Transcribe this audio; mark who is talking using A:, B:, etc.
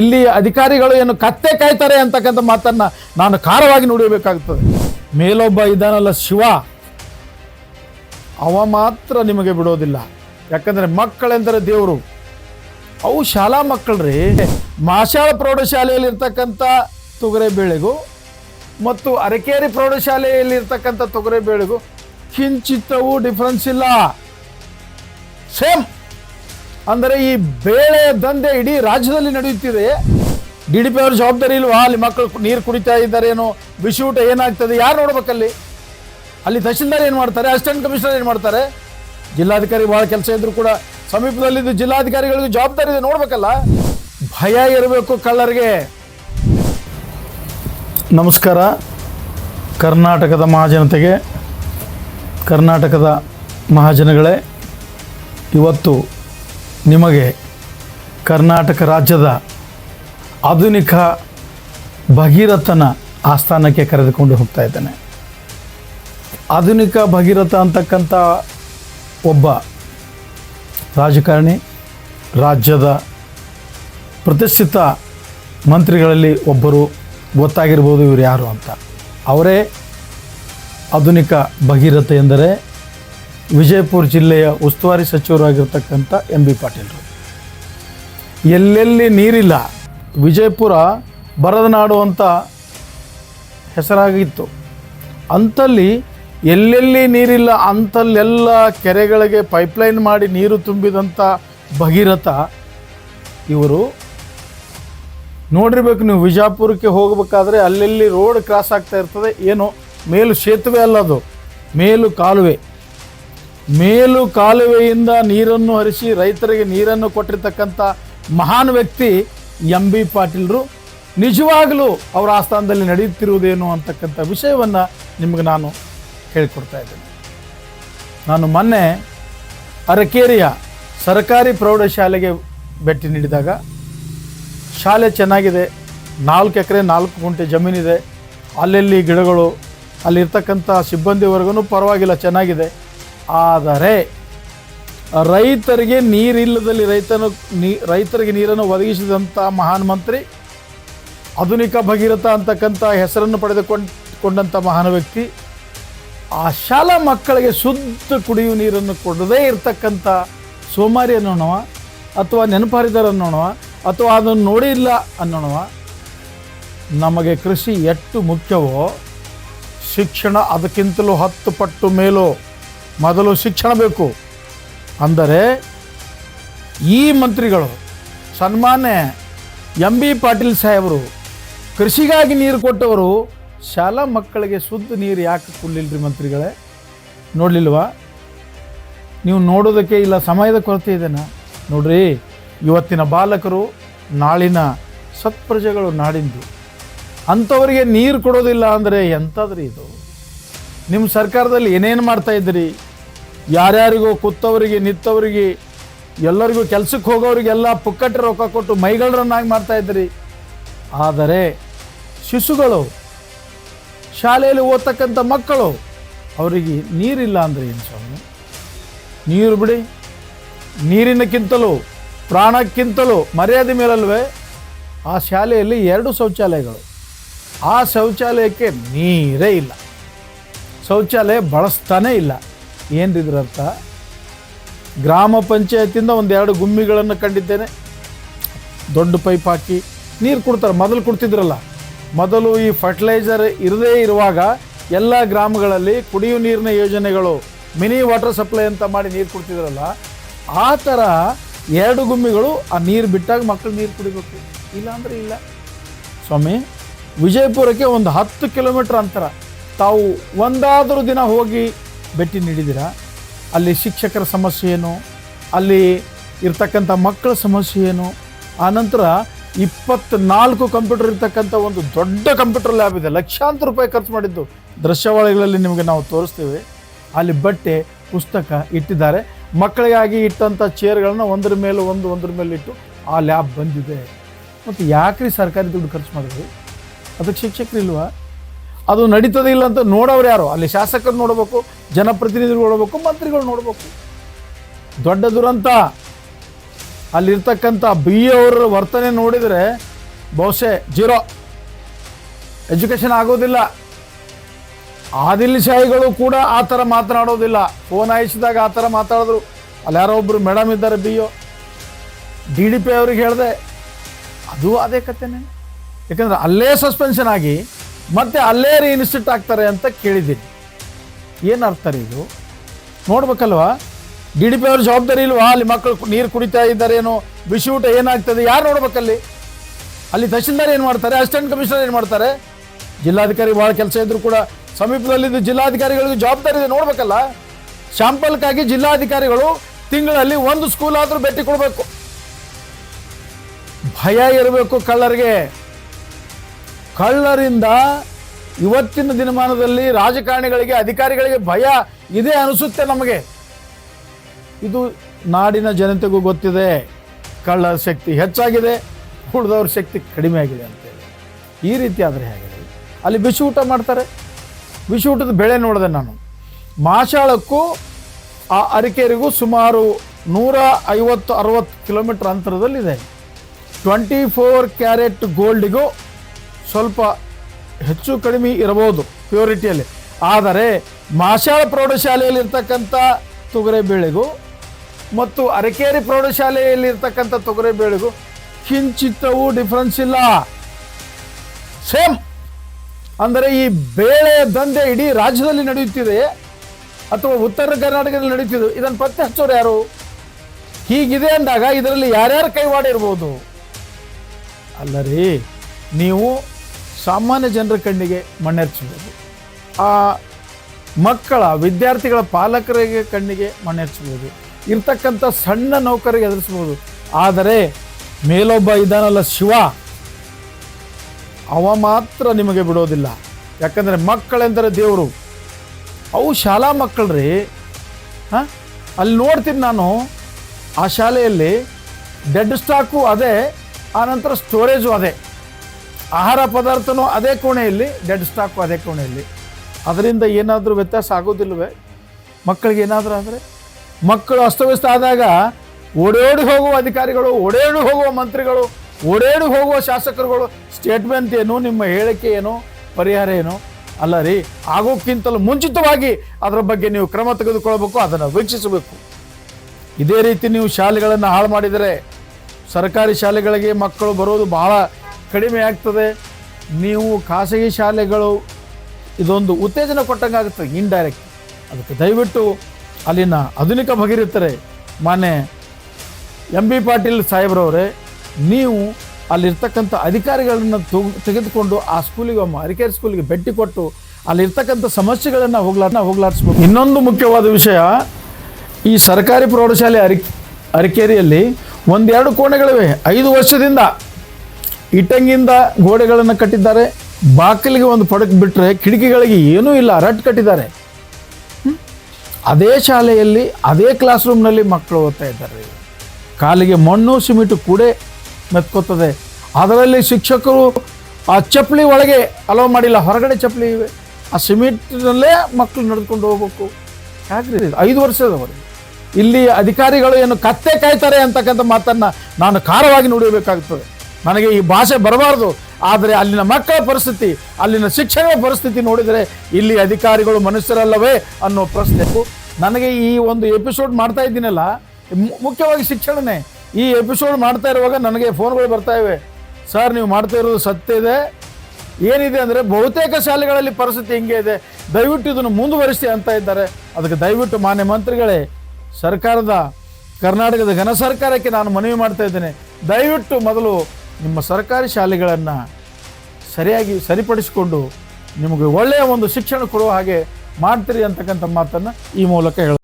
A: ಇಲ್ಲಿ ಅಧಿಕಾರಿಗಳು ಏನು ಕತ್ತೆ ಕಾಯ್ತಾರೆ ಅಂತಕ್ಕಂಥ ಮಾತನ್ನ ನಾನು ಖಾರವಾಗಿ ನುಡಿಯಬೇಕಾಗ್ತದೆ. ಮೇಲೊಬ್ಬ ಇದ್ದಾನಲ್ಲ ಶಿವ, ಅವ ಮಾತ್ರ ನಿಮಗೆ ಬಿಡೋದಿಲ್ಲ. ಯಾಕಂದ್ರೆ ಮಕ್ಕಳೆಂದರೆ ದೇವರು. ಅವು ಶಾಲಾ ಮಕ್ಕಳ್ರಿ. ಮಾಶಾಳ ಪ್ರೌಢಶಾಲೆಯಲ್ಲಿ ಇರ್ತಕ್ಕಂಥ ತೊಗರೆ ಬೇಳೆಗೂ ಮತ್ತು ಅರಕೇರಿ ಪ್ರೌಢಶಾಲೆಯಲ್ಲಿರ್ತಕ್ಕಂಥ ತೊಗರೆ ಬೇಳೆಗೂ ಕಿಂಚಿತ್ತವೂ ಡಿಫ್ರೆನ್ಸ್ ಇಲ್ಲ. ಸೇಮ್ ಅಂದರೆ ಈ ಬೇಳೆ ದಂಧೆ ಇಡೀ ರಾಜ್ಯದಲ್ಲಿ ನಡೆಯುತ್ತಿದೆ. ಡಿ ಡಿ ಪಿ ಅವ್ರ ಜವಾಬ್ದಾರಿ ಇಲ್ವಾ? ಅಲ್ಲಿ ಮಕ್ಕಳು ನೀರು ಕುಡಿತಾ ಇದ್ದಾರೇನೋ ಬಿಸಿ ಊಟ ಏನಾಗ್ತದೆ? ಯಾರು ನೋಡ್ಬೇಕಲ್ಲಿ ಅಲ್ಲಿ? ತಹಶೀಲ್ದಾರ್ ಏನು ಮಾಡ್ತಾರೆ? ಅಸಿಸ್ಟೆಂಟ್ ಕಮಿಷನರ್ ಏನು ಮಾಡ್ತಾರೆ? ಜಿಲ್ಲಾಧಿಕಾರಿ ಭಾಳ ಕೆಲಸ ಇದ್ರು ಕೂಡ ಸಮೀಪದಲ್ಲಿದ್ದು ಜಿಲ್ಲಾಧಿಕಾರಿಗಳಿಗೂ ಜವಾಬ್ದಾರಿ ಇದೆ. ನೋಡ್ಬೇಕಲ್ಲ? ಭಯ ಇರಬೇಕು ಕಳ್ಳರಿಗೆ. ನಮಸ್ಕಾರ. ಕರ್ನಾಟಕದ ಮಹಾಜನತೆಗೆ, ಕರ್ನಾಟಕದ ಮಹಾಜನಗಳೇ, ಇವತ್ತು ನಿಮಗೆ ಕರ್ನಾಟಕ ರಾಜ್ಯದ ಆಧುನಿಕ ಭಗೀರಥನ ಆಸ್ಥಾನಕ್ಕೆ ಕರೆದುಕೊಂಡು ಹೋಗ್ತಾ ಇದ್ದೇನೆ. ಆಧುನಿಕ ಭಗೀರಥ ಅಂತಕ್ಕಂಥ ಒಬ್ಬ ರಾಜಕಾರಣಿ, ರಾಜ್ಯದ ಪ್ರತಿಷ್ಠಿತ ಮಂತ್ರಿಗಳಲ್ಲಿ ಒಬ್ಬರು ಗೊತ್ತಾಗಿರ್ಬೋದು ಇವರು ಯಾರು ಅಂತ. ಅವರೇ ಆಧುನಿಕ ಭಗೀರಥ ಎಂದರೆ ವಿಜಯಪುರ ಜಿಲ್ಲೆಯ ಉಸ್ತುವಾರಿ ಸಚಿವರಾಗಿರ್ತಕ್ಕಂಥ ಎಂ ಬಿ ಪಾಟೀಲರು ಎಲ್ಲೆಲ್ಲಿ ನೀರಿಲ್ಲ, ವಿಜಯಪುರ ಬರದ ನಾಡು ಅಂತ ಹೆಸರಾಗಿತ್ತು. ಅಂಥಲ್ಲಿ ಎಲ್ಲೆಲ್ಲಿ ನೀರಿಲ್ಲ ಅಂಥಲ್ಲೆಲ್ಲ ಕೆರೆಗಳಿಗೆ ಪೈಪ್ಲೈನ್ ಮಾಡಿ ನೀರು ತುಂಬಿದಂಥ ಭಗೀರಥ ಇವರು. ನೋಡಿರ್ಬೇಕು ನೀವು ವಿಜಾಪುರಕ್ಕೆ ಹೋಗಬೇಕಾದ್ರೆ ಅಲ್ಲೆಲ್ಲಿ ರೋಡ್ ಕ್ರಾಸ್ ಆಗ್ತಾ ಇರ್ತದೆ, ಏನು ಮೇಲು ಸೇತುವೆ ಅಲ್ಲ ಅದು, ಮೇಲು ಕಾಲುವೆ. ಮೇಲು ಕಾಲುವೆಯಿಂದ ನೀರನ್ನು ಹರಿಸಿ ರೈತರಿಗೆ ನೀರನ್ನು ಕೊಟ್ಟಿರ್ತಕ್ಕಂಥ ಮಹಾನ್ ವ್ಯಕ್ತಿ ಎಂ ಬಿ ಪಾಟೀಲ್ರು. ನಿಜವಾಗಲೂ ಅವರ ಆಸ್ಥಾನದಲ್ಲಿ ನಡೆಯುತ್ತಿರುವುದೇನು ಅಂತಕ್ಕಂಥ ವಿಷಯವನ್ನು ನಿಮಗೆ ನಾನು ಹೇಳಿಕೊಡ್ತಾ ಇದ್ದೇನೆ. ನಾನು ಮೊನ್ನೆ ಅರಕೇರಿಯ ಸರ್ಕಾರಿ ಪ್ರೌಢಶಾಲೆಗೆ ಭೇಟಿ ನೀಡಿದಾಗ ಶಾಲೆ ಚೆನ್ನಾಗಿದೆ, ನಾಲ್ಕು ಎಕರೆ, ನಾಲ್ಕು ಗುಂಟೆ ಜಮೀನಿದೆ, ಅಲ್ಲೆಲ್ಲಿ ಗಿಡಗಳು, ಅಲ್ಲಿರ್ತಕ್ಕಂಥ ಸಿಬ್ಬಂದಿ ವರ್ಗನೂ ಪರವಾಗಿಲ್ಲ, ಚೆನ್ನಾಗಿದೆ. ಆದರೆ ರೈತರಿಗೆ ನೀರಿಲ್ಲದಲ್ಲಿ ರೈತನು ನೀ ರೈತರಿಗೆ ನೀರನ್ನು ಒದಗಿಸಿದಂಥ ಮಹಾನ್ ಮಂತ್ರಿ, ಆಧುನಿಕ ಭಗೀರಥ ಅಂತಕ್ಕಂಥ ಹೆಸರನ್ನು ಪಡೆದುಕೊಂಡು ಮಹಾನ್ ವ್ಯಕ್ತಿ, ಆ ಶಾಲಾ ಮಕ್ಕಳಿಗೆ ಶುದ್ಧ ಕುಡಿಯುವ ನೀರನ್ನು ಕೊಡದೇ ಇರತಕ್ಕಂಥ ಸೋಮಾರಿ ಅನ್ನೋಣವ ಅಥವಾ ನೆನಪಾರಿದಾರ ಅನ್ನೋಣವ ಅಥವಾ ಅದನ್ನು ನೋಡಿಲ್ಲ ಅನ್ನೋಣವ, ನಮಗೆ ಕೃಷಿ ಎಷ್ಟು ಮುಖ್ಯವೋ, ಶಿಕ್ಷಣ ಅದಕ್ಕಿಂತಲೂ ಹತ್ತು ಪಟ್ಟು ಮೇಲೂ. ಮೊದಲು ಶಿಕ್ಷಣ ಬೇಕು. ಅಂದರೆ ಈ ಮಂತ್ರಿಗಳು, ಸನ್ಮಾನ್ಯ ಎಂ ಬಿ ಪಾಟೀಲ್ ಸಾಹೇಬರು, ಕೃಷಿಗಾಗಿ ನೀರು ಕೊಟ್ಟವರು, ಶಾಲಾ ಮಕ್ಕಳಿಗೆ ಶುದ್ಧ ನೀರು ಯಾಕೆ ಕೊಡಲಿಲ್ಲರಿ ಮಂತ್ರಿಗಳೇ? ನೋಡಲಿಲ್ವಾ? ನೀವು ನೋಡೋದಕ್ಕೆ ಇಲ್ಲ, ಸಮಯದ ಕೊರತೆ ಇದೆನಾ? ನೋಡ್ರಿ, ಇವತ್ತಿನ ಬಾಲಕರು ನಾಳಿನ ಸತ್ಪ್ರಜೆಗಳು ನಾಡಿಂದು. ಅಂಥವರಿಗೆ ನೀರು ಕೊಡೋದಿಲ್ಲ ಅಂದರೆ ಎಂಥದ್ರಿ ಇದು? ನಿಮ್ಮ ಸರ್ಕಾರದಲ್ಲಿ ಏನೇನು ಮಾಡ್ತಾ ಇದ್ದೀರಿ? ಯಾರ್ಯಾರಿಗೋ ಕೂತವರಿಗೆ ನಿತ್ತವರಿಗೆ ಎಲ್ಲರಿಗೂ ಕೆಲ್ಸಕ್ಕೆ ಹೋಗೋರಿಗೆಲ್ಲ ಪುಕ್ಕಟ್ಟೆ ರೊಕ್ಕ ಕೊಟ್ಟು ಮೈಗಳರನ್ನಾಗಿ ಮಾಡ್ತಾ ಇದ್ದೀರಿ. ಆದರೆ ಶಿಶುಗಳು, ಶಾಲೆಯಲ್ಲಿ ಓದ್ತಕ್ಕಂಥ ಮಕ್ಕಳು, ಅವರಿಗೆ ನೀರಿಲ್ಲ ಅಂದರೆ ಏನು ಸ್ವಾಮಿ? ನೀರು ಬಿಡಿ. ನೀರಿನಕ್ಕಿಂತಲೂ, ಪ್ರಾಣಕ್ಕಿಂತಲೂ ಮರ್ಯಾದೆ ಮೇಲಲ್ವೇ ಆ ಶಾಲೆಯಲ್ಲಿ ಎರಡು ಶೌಚಾಲಯಗಳು. ಆ ಶೌಚಾಲಯಕ್ಕೆ ನೀರೇ ಇಲ್ಲ. ಶೌಚಾಲಯ ಬಳಸ್ತಾನೇ ಇಲ್ಲ. ಏನ್ರಿದ್ರ ಅರ್ಥ ಗ್ರಾಮ ಪಂಚಾಯತಿಂದ ಒಂದೆರಡು ಗುಮ್ಮಿಗಳನ್ನು ಕಂಡಿದ್ದೇನೆ. ದೊಡ್ಡ ಪೈಪ್ ಹಾಕಿ ನೀರು ಕೊಡ್ತಾರೆ, ಮೊದಲು ಕೊಡ್ತಿದ್ರಲ್ಲ. ಮೊದಲು ಈ ಫರ್ಟಿಲೈಸರ್ ಇರದೇ ಇರುವಾಗ ಎಲ್ಲ ಗ್ರಾಮಗಳಲ್ಲಿ ಕುಡಿಯುವ ನೀರಿನ ಯೋಜನೆಗಳು, ಮಿನಿ ವಾಟರ್ ಸಪ್ಲೈ ಅಂತ ಮಾಡಿ ನೀರು ಕೊಡ್ತಿದ್ರಲ್ಲ, ಆ ಥರ ಎರಡು ಗುಮ್ಮಿಗಳು ಆ ನೀರು ಬಿಟ್ಟಾಗ ಮಕ್ಕಳು ನೀರು ಕುಡಿಬೇಕು. ಇಲ್ಲ ಅಂದರೆ ಇಲ್ಲ. ಸ್ವಾಮಿ, ವಿಜಯಪುರಕ್ಕೆ ಒಂದು ಹತ್ತು ಕಿಲೋಮೀಟ್ರ್ ಅಂತರ. ತಾವು ಒಂದಾದರೂ ದಿನ ಹೋಗಿ ಭೇಟಿ ನೀಡಿದ್ದೀರಾ? ಅಲ್ಲಿ ಶಿಕ್ಷಕರ ಸಮಸ್ಯೆ ಏನು? ಅಲ್ಲಿ ಇರ್ತಕ್ಕಂಥ ಮಕ್ಕಳ ಸಮಸ್ಯೆ ಏನು? ಆನಂತರ ಇಪ್ಪತ್ನಾಲ್ಕು ಕಂಪ್ಯೂಟರ್ ಇರ್ತಕ್ಕಂಥ ಒಂದು ದೊಡ್ಡ ಕಂಪ್ಯೂಟರ್ ಲ್ಯಾಬ್ ಇದೆ. ಲಕ್ಷಾಂತರ ರೂಪಾಯಿ ಖರ್ಚು ಮಾಡಿದ್ದು ದೃಶ್ಯಾವಳಿಗಳಲ್ಲಿ ನಿಮಗೆ ನಾವು ತೋರಿಸ್ತೇವೆ. ಅಲ್ಲಿ ಬಟ್ಟೆ, ಪುಸ್ತಕ ಇಟ್ಟಿದ್ದಾರೆ. ಮಕ್ಕಳಿಗಾಗಿ ಇಟ್ಟಂಥ ಚೇರ್ಗಳನ್ನ ಒಂದರ ಮೇಲೆ ಒಂದು, ಒಂದರ ಮೇಲೆ ಇಟ್ಟು ಆ ಲ್ಯಾಬ್ ಬಂದಿದೆ. ಮತ್ತು ಯಾಕ್ರಿ ಸರ್ಕಾರಿ ದುಡ್ಡು ಖರ್ಚು ಮಾಡಿದ್ರು? ಅದಕ್ಕೆ ಶಿಕ್ಷಕರು ಇಲ್ವಾ ಅದು ನಡೀತದೆ ಇಲ್ಲ ಅಂತ ನೋಡೋರು ಯಾರು? ಅಲ್ಲಿ ಶಾಸಕರು ನೋಡಬೇಕು, ಜನಪ್ರತಿನಿಧಿಗಳು ನೋಡಬೇಕು, ಮಂತ್ರಿಗಳು ನೋಡಬೇಕು. ದೊಡ್ಡ ದುರಂತ. ಅಲ್ಲಿರ್ತಕ್ಕಂಥ ಬಿ ಅವರ ವರ್ತನೆ ನೋಡಿದರೆ ಬಹುಶಃ ಜೀರೋ. ಎಜುಕೇಷನ್ ಆಗೋದಿಲ್ಲ. ಆದಿಲ್ ಶಾಹಿಗಳು ಕೂಡ ಆ ಥರ ಮಾತನಾಡೋದಿಲ್ಲ. ಫೋನ್ ಹಾಯಿಸಿದಾಗ ಆ ಥರ ಮಾತಾಡಿದ್ರು. ಅಲ್ಲಿ ಯಾರೋ ಒಬ್ಬರು ಮೇಡಮ್ ಇದ್ದಾರೆ B O D D P ಅವ್ರಿಗೆ ಹೇಳಿದೆ, ಅದು ಅದೇ ಕಥೆನೇ. ಯಾಕಂದ್ರೆ ಅಲ್ಲೇ ಸಸ್ಪೆನ್ಷನ್ ಆಗಿ ಮತ್ತೆ ಅಲ್ಲೇ ರೀಇನ್ಸ್ಟಿಟ್ ಆಗ್ತಾರೆ ಅಂತ ಕೇಳಿದ್ದೀನಿ. ಏನು ಅರ್ಥ ರೀ ಇದು? ನೋಡ್ಬೇಕಲ್ವಾ? ಡಿ ಡಿ ಪಿ ಅವ್ರ ಜವಾಬ್ದಾರಿ ಇಲ್ವಾ? ಅಲ್ಲಿ ಮಕ್ಕಳು ನೀರು ಕುಡಿತಾ ಇದ್ದಾರೇನೋ? ಬಿಸಿ ಊಟ ಏನಾಗ್ತದೆ? ಯಾರು ನೋಡ್ಬೇಕಲ್ಲಿ? ಅಲ್ಲಿ ತಹಶೀಲ್ದಾರ್ ಏನು ಮಾಡ್ತಾರೆ? ಅಸಿಸ್ಟೆಂಟ್ ಕಮಿಷನರ್ ಏನು ಮಾಡ್ತಾರೆ? ಜಿಲ್ಲಾಧಿಕಾರಿ ಭಾಳ ಕೆಲಸ ಇದ್ರು ಕೂಡ ಸಮೀಪದಲ್ಲಿದ್ದ ಜಿಲ್ಲಾಧಿಕಾರಿಗಳಿಗೆ ಜವಾಬ್ದಾರಿ ಇದೆ. ನೋಡ್ಬೇಕಲ್ಲ? ಶಾಂಪಲ್ಕಾಗಿ ಜಿಲ್ಲಾಧಿಕಾರಿಗಳು ತಿಂಗಳಲ್ಲಿ ಒಂದು ಸ್ಕೂಲ್ ಆದರೂ ಭೇಟಿ ಕೊಡಬೇಕು. ಭಯ ಇರಬೇಕು ಕಳ್ಳರಿಗೆ. ಕಳ್ಳರಿಂದ ಇವತ್ತಿನ ದಿನಮಾನದಲ್ಲಿ ರಾಜಕಾರಣಿಗಳಿಗೆ, ಅಧಿಕಾರಿಗಳಿಗೆ ಭಯ ಇದೆ ಅನಿಸುತ್ತೆ ನಮಗೆ. ಇದು ನಾಡಿನ ಜನತೆಗೂ ಗೊತ್ತಿದೆ. ಕಳ್ಳರ ಶಕ್ತಿ ಹೆಚ್ಚಾಗಿದೆ, ಉಳಿದವ್ರ ಶಕ್ತಿ ಕಡಿಮೆ ಆಗಿದೆ ಅಂತೇಳಿ ಈ ರೀತಿ ಆದರೆ ಹೇಗೆ? ಅಲ್ಲಿ ಬಿಸಿ ಊಟ ಮಾಡ್ತಾರೆ. ಬಿಸಿ ಊಟದ ಬೆಳೆ ನೋಡಿದೆ ನಾನು. ಮಾಶಾಳಕ್ಕೂ, ಆ ಅರಿಕೇರಿಗೂ ಸುಮಾರು ನೂರ ಐವತ್ತು ಅರವತ್ತು ಕಿಲೋಮೀಟರ್ ಅಂತರದಲ್ಲಿದೆ. ಟ್ವೆಂಟಿ ಫೋರ್ ಕ್ಯಾರೆಟ್ ಗೋಲ್ಡಿಗೂ ಸ್ವಲ್ಪ ಹೆಚ್ಚು ಕಡಿಮೆ ಇರಬಹುದು ಪ್ಯೂರಿಟಿಯಲ್ಲಿ. ಆದರೆ ಮಾಷಾಳ ಪ್ರೌಢಶಾಲೆಯಲ್ಲಿರ್ತಕ್ಕಂಥ ತೊಗರಿ ತೊಗರೆಬೇಳೆಗೂ ಮತ್ತು ಅರಕೇರಿ ಪ್ರೌಢಶಾಲೆಯಲ್ಲಿರ್ತಕ್ಕಂಥ ತೊಗರಿ ತೊಗರೆಬೇಳೆಗೂ ಕಿಂಚಿತ್ತವೂ ಡಿಫ್ರೆನ್ಸ್ ಇಲ್ಲ. ಸೇಮ್ ಅಂದರೆ ಈ ಬೇಳೆ ದಂಧೆ ಇಡೀ ರಾಜ್ಯದಲ್ಲಿ ನಡೆಯುತ್ತಿದೆ ಅಥವಾ ಉತ್ತರ ಕರ್ನಾಟಕದಲ್ಲಿ ನಡೆಯುತ್ತಿದೆ. ಇದನ್ನು ಪತ್ತೆ ಹಚ್ಚೋರು ಯಾರು? ಹೀಗಿದೆ ಅಂದಾಗ ಇದರಲ್ಲಿ ಯಾರ್ಯಾರು ಕೈವಾಡ ಇರ್ಬೋದು? ಅಲ್ಲ ರೀ ನೀವು ಸಾಮಾನ್ಯ ಜನರ ಕಣ್ಣಿಗೆ ಮಣ್ಣೆರಚಬಹುದು ಆ ಮಕ್ಕಳ, ವಿದ್ಯಾರ್ಥಿಗಳ ಪಾಲಕರಿಗೆ ಕಣ್ಣಿಗೆ ಮಣ್ಣೆರಚಬಹುದು ಇರ್ತಕ್ಕಂಥ ಸಣ್ಣ ನೌಕರಿಗೆ ಎದುರಿಸ್ಬೋದು. ಆದರೆ ಮೇಲೊಬ್ಬ ಇದ್ದಾನಲ್ಲ ಶಿವ, ಅವ ಮಾತ್ರ ನಿಮಗೆ ಬಿಡೋದಿಲ್ಲ. ಯಾಕಂದರೆ ಮಕ್ಕಳೆಂದರೆ ದೇವರು. ಅವು ಶಾಲಾ ಮಕ್ಕಳ್ರಿ. ಹಾಂ? ಅಲ್ಲಿ ನೋಡ್ತೀನಿ ನಾನು, ಆ ಶಾಲೆಯಲ್ಲಿ ಡೆಡ್ ಸ್ಟಾಕು ಅದೇ ಆನಂತರ ಸ್ಟೋರೇಜು ಅದೇ. ಆಹಾರ ಪದಾರ್ಥನೂ ಅದೇ ಕೋಣೆಯಲ್ಲಿ ಡೆಡ್ ಸ್ಟಾಕು ಅದೇ ಕೋಣೆಯಲ್ಲಿ. ಅದರಿಂದ ಏನಾದರೂ ವ್ಯತ್ಯಾಸ ಆಗೋದಿಲ್ಲವೇ ಮಕ್ಕಳಿಗೆ ಏನಾದರೂ ಆದರೆ? ಮಕ್ಕಳು ಅಸ್ತವ್ಯಸ್ತ ಆದಾಗ ಓಡೋಡಿ ಹೋಗುವ ಅಧಿಕಾರಿಗಳು, ಓಡೇಡಿ ಹೋಗುವ ಮಂತ್ರಿಗಳು, ಓಡೇಡಿ ಹೋಗುವ ಶಾಸಕರುಗಳು ಸ್ಟೇಟ್ಮೆಂಟ್ ಏನು, ನಿಮ್ಮ ಹೇಳಿಕೆ ಏನು, ಪರಿಹಾರ ಏನು? ಅಲ್ಲ ರೀ, ಆಗೋಕ್ಕಿಂತಲೂ ಮುಂಚಿತವಾಗಿ ಅದರ ಬಗ್ಗೆ ನೀವು ಕ್ರಮ ತೆಗೆದುಕೊಳ್ಬೇಕು ಅದನ್ನು ವೀಕ್ಷಿಸಬೇಕು. ಇದೇ ರೀತಿ ನೀವು ಶಾಲೆಗಳನ್ನು ಹಾಳು ಮಾಡಿದರೆ, ಸರ್ಕಾರಿ ಶಾಲೆಗಳಿಗೆ ಮಕ್ಕಳು ಬರೋದು ಬಹಳ ಕಡಿಮೆ ಆಗ್ತದೆ. ನೀವು ಖಾಸಗಿ ಶಾಲೆಗಳು ಇದೊಂದು ಉತ್ತೇಜನ ಕೊಟ್ಟಂಗಾಗುತ್ತೆ ಇಂಡೈರೆಕ್ಟ್ ಅದಕ್ಕೆ ದಯವಿಟ್ಟು ಅಲ್ಲಿನ ಆಧುನಿಕ ಭಗೀರಥರೇ, ಮಾನ್ಯ ಎಂ ಬಿ ಪಾಟೀಲ್ ಸಾಹೇಬ್ರವರೇ, ನೀವು ಅಲ್ಲಿರ್ತಕ್ಕಂಥ ಅಧಿಕಾರಿಗಳನ್ನು ತಗ್- ತೆಗೆದುಕೊಂಡು ಆ ಸ್ಕೂಲಿಗೆ ಒಮ್ಮೆ ಅರಿಕೇರಿ ಸ್ಕೂಲಿಗೆ ಭೇಟಿ ಕೊಟ್ಟು ಅಲ್ಲಿರ್ತಕ್ಕಂಥ ಸಮಸ್ಯೆಗಳನ್ನು ಹೋಗ್ಲಾ ಹೋಗ್ಲಾಡಿಸ್ಬೋದು ಇನ್ನೊಂದು ಮುಖ್ಯವಾದ ವಿಷಯ, ಈ ಸರ್ಕಾರಿ ಪ್ರೌಢಶಾಲೆ ಅರಿ ಅರಿಕೇರಿಯಲ್ಲಿ ಒಂದೆರಡು ಕೋಣೆಗಳಿವೆ. ಐದು ವರ್ಷದಿಂದ ಇಟ್ಟಂಗಿಂದ ಗೋಡೆಗಳನ್ನು ಕಟ್ಟಿದ್ದಾರೆ. ಬಾಗಿಲಿಗೆ ಒಂದು ಪಡಕ್ ಬಿಟ್ಟರೆ ಕಿಟಕಿಗಳಿಗೆ ಏನೂ ಇಲ್ಲ ರಟ್ ಕಟ್ಟಿದ್ದಾರೆ? ಅದೇ ಶಾಲೆಯಲ್ಲಿ, ಅದೇ ಕ್ಲಾಸ್ ರೂಮ್ನಲ್ಲಿ ಮಕ್ಕಳು ಓದ್ತಾ ಇದ್ದಾರೆ. ಕಾಲಿಗೆ ಮಣ್ಣು, ಸಿಮೆಂಟು ಕೂಡೆ ಮೆತ್ಕೋತದೆ. ಅದರಲ್ಲಿ ಶಿಕ್ಷಕರು ಆ ಚಪ್ಪಲಿ ಒಳಗೆ ಅಲೋ ಮಾಡಿಲ್ಲ, ಹೊರಗಡೆ ಚಪ್ಪಲಿ ಇವೆ. ಆ ಸಿಮೆಂಟ್ನಲ್ಲೇ ಮಕ್ಕಳು ನಡೆದುಕೊಂಡು ಹೋಗ್ಬೇಕು. ಯಾಕ್ರಿ? ಐದು ವರ್ಷದವರು. ಇಲ್ಲಿ ಅಧಿಕಾರಿಗಳು ಏನು ಕತ್ತೆ ಕಾಯ್ತಾರೆ ಅಂತಕ್ಕಂಥ ಮಾತನ್ನು ನಾನು ಖಾರವಾಗಿ ನುಡಿಯಬೇಕಾಗ್ತದೆ. ನನಗೆ ಈ ಭಾಷೆ ಬರಬಾರ್ದು. ಆದರೆ ಅಲ್ಲಿನ ಮಕ್ಕಳ ಪರಿಸ್ಥಿತಿ, ಅಲ್ಲಿನ ಶಿಕ್ಷಣದ ಪರಿಸ್ಥಿತಿ ನೋಡಿದರೆ ಇಲ್ಲಿ ಅಧಿಕಾರಿಗಳು ಮನುಷ್ಯರಲ್ಲವೇ ಅನ್ನೋ ಪ್ರಶ್ನೆ. ನನಗೆ ಈ ಒಂದು ಎಪಿಸೋಡ್ ಮಾಡ್ತಾ ಇದ್ದೀನಲ್ಲ ಮುಖ್ಯವಾಗಿ ಶಿಕ್ಷಣನೇ. ಈ ಎಪಿಸೋಡ್ ಮಾಡ್ತಾ ಇರುವಾಗ ನನಗೆ ಫೋನ್ಗಳು ಬರ್ತಾ ಇವೆ. ಸರ್ ನೀವು ಮಾಡ್ತಾ ಇರೋದು ಸತ್ಯ ಇದೆ. ಏನಿದೆ ಅಂದರೆ ಬಹುತೇಕ ಶಾಲೆಗಳಲ್ಲಿ ಪರಿಸ್ಥಿತಿ ಹಿಂಗೆ ಇದೆ. ದಯವಿಟ್ಟು ಇದನ್ನು ಮುಂದುವರಿಸಿ ಅಂತ ಇದ್ದಾರೆ. ಅದಕ್ಕೆ ದಯವಿಟ್ಟು ಮಾನ್ಯ ಮಂತ್ರಿಗಳೇ, ಸರ್ಕಾರದ, ಕರ್ನಾಟಕದ ಘನ ಸರ್ಕಾರಕ್ಕೆ ನಾನು ಮನವಿ ಮಾಡ್ತಾ ಇದ್ದೇನೆ. ದಯವಿಟ್ಟು ಮೊದಲು ನಿಮ್ಮ ಸರ್ಕಾರಿ ಶಾಲೆಗಳನ್ನು ಸರಿಯಾಗಿ ಸರಿಪಡಿಸಿಕೊಂಡು ನಿಮಗೆ ಒಳ್ಳೆಯ ಒಂದು ಶಿಕ್ಷಣ ಕೊಡುವ ಹಾಗೆ ಮಾಡ್ತೀರಿ ಅಂತಕ್ಕಂಥ ಮಾತನ್ನು ಈ ಮೂಲಕ ಹೇಳ